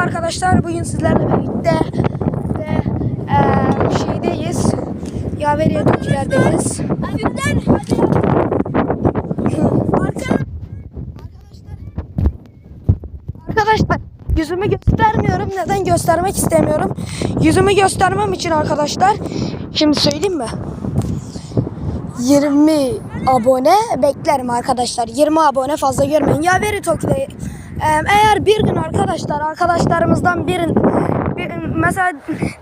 arkadaşlar. Bugün sizlerle birlikte ve eee, şeydeyiz. Yaveriye Tokiler'deyiz. Arkadaşlar yüzümü göstermiyorum. Neden göstermek istemiyorum? Yüzümü göstermem için arkadaşlar. Şimdi söyleyeyim mi? 20 abone beklerim arkadaşlar. 20 abone fazla görmeyin. Ya veri Toki'de e, eğer bir gün arkadaşlar arkadaşlarımızdan birin bir, mesela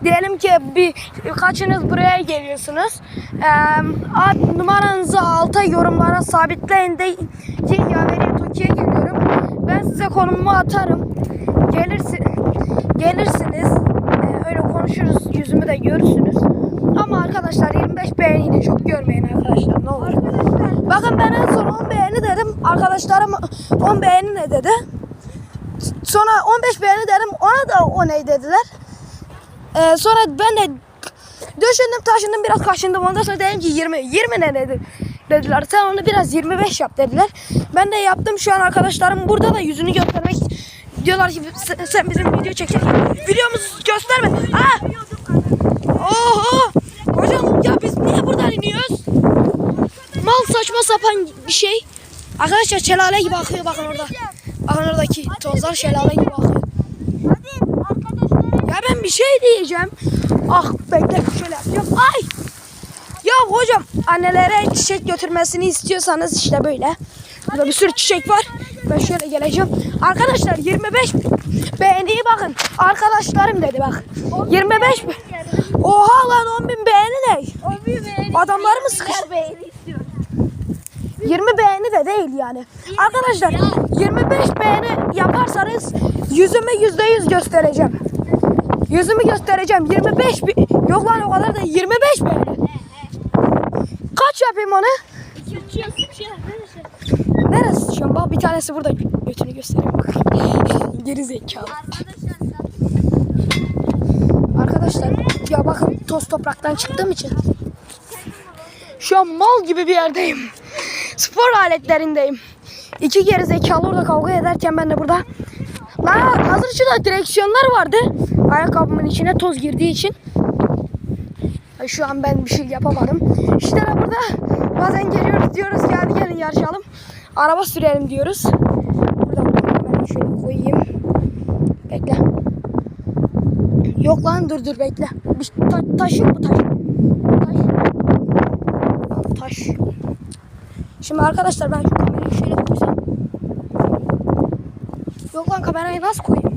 diyelim ki bir kaçınız buraya geliyorsunuz. E, ad numaranızı alta yorumlara sabitleyin de ki ya veri Toki'ye geliyorum. Ben size konumumu atarım. Gelirsin, gelirsiniz. e, öyle konuşuruz. Yüzümü de görürsünüz. Ama arkadaşlar 25 beğeniyi de çok görmeyin arkadaşlar. Ne olur. Bakın ben en son 10 beğeni dedim. Arkadaşlarım 10 beğeni ne dedi? Sonra 15 beğeni dedim. Ona da o ne dediler. Ee, sonra ben de düşündüm taşındım biraz kaşındım. Ondan sonra dedim ki 20. 20 ne dedi? Dediler. Sen onu biraz 25 yap dediler. Ben de yaptım şu an arkadaşlarım burada da yüzünü göstermek diyorlar ki sen, bizim video çekecek. Videomuzu gösterme. Aa! Oho! Hocam ya biz niye buradan iniyoruz? Mal saçma sapan bir şey. Arkadaşlar şelale gibi akıyor bakın orada. Bakın oradaki tozlar şelale gibi akıyor. Ya ben bir şey diyeceğim. Ah bekle şöyle yapacağım. Ay! Ya hocam annelere çiçek götürmesini istiyorsanız işte böyle. Burada bir sürü çiçek var. Ben şöyle geleceğim. Arkadaşlar 25 beğeniyi bakın. Arkadaşlarım dedi bak. 25 be- Oha lan 10 bin beğeni ne? Adamlar mı sıkış? 20 beğeni de değil yani. Arkadaşlar 25 beğeni yaparsanız yüzümü %100 göstereceğim. Yüzümü göstereceğim. 25 bi- Yok lan o kadar da 25 beğeni. Kaç yapayım onu? Neresi şu an? Bak bir tanesi burada götünü göstereyim. Geri zekalı. Arkadaşlar ya bakın toz topraktan çıktığım için şu an mal gibi bir yerdeyim. Spor aletlerindeyim. İki geri zekalı orada kavga ederken ben de burada. Lan hazır şurada direksiyonlar vardı. Ayakkabımın içine toz girdiği için. Şu an ben bir şey yapamadım. İşte burada bazen geliyoruz diyoruz ki hadi gelin yarışalım. Araba sürelim diyoruz. Buradan ben şöyle koyayım. Bekle. Yok lan dur dur bekle. Bir ta taşıyım mı taş? Taş. Taş. Şimdi arkadaşlar ben şu kamerayı şöyle koysam. Yok lan kamerayı nasıl koyayım?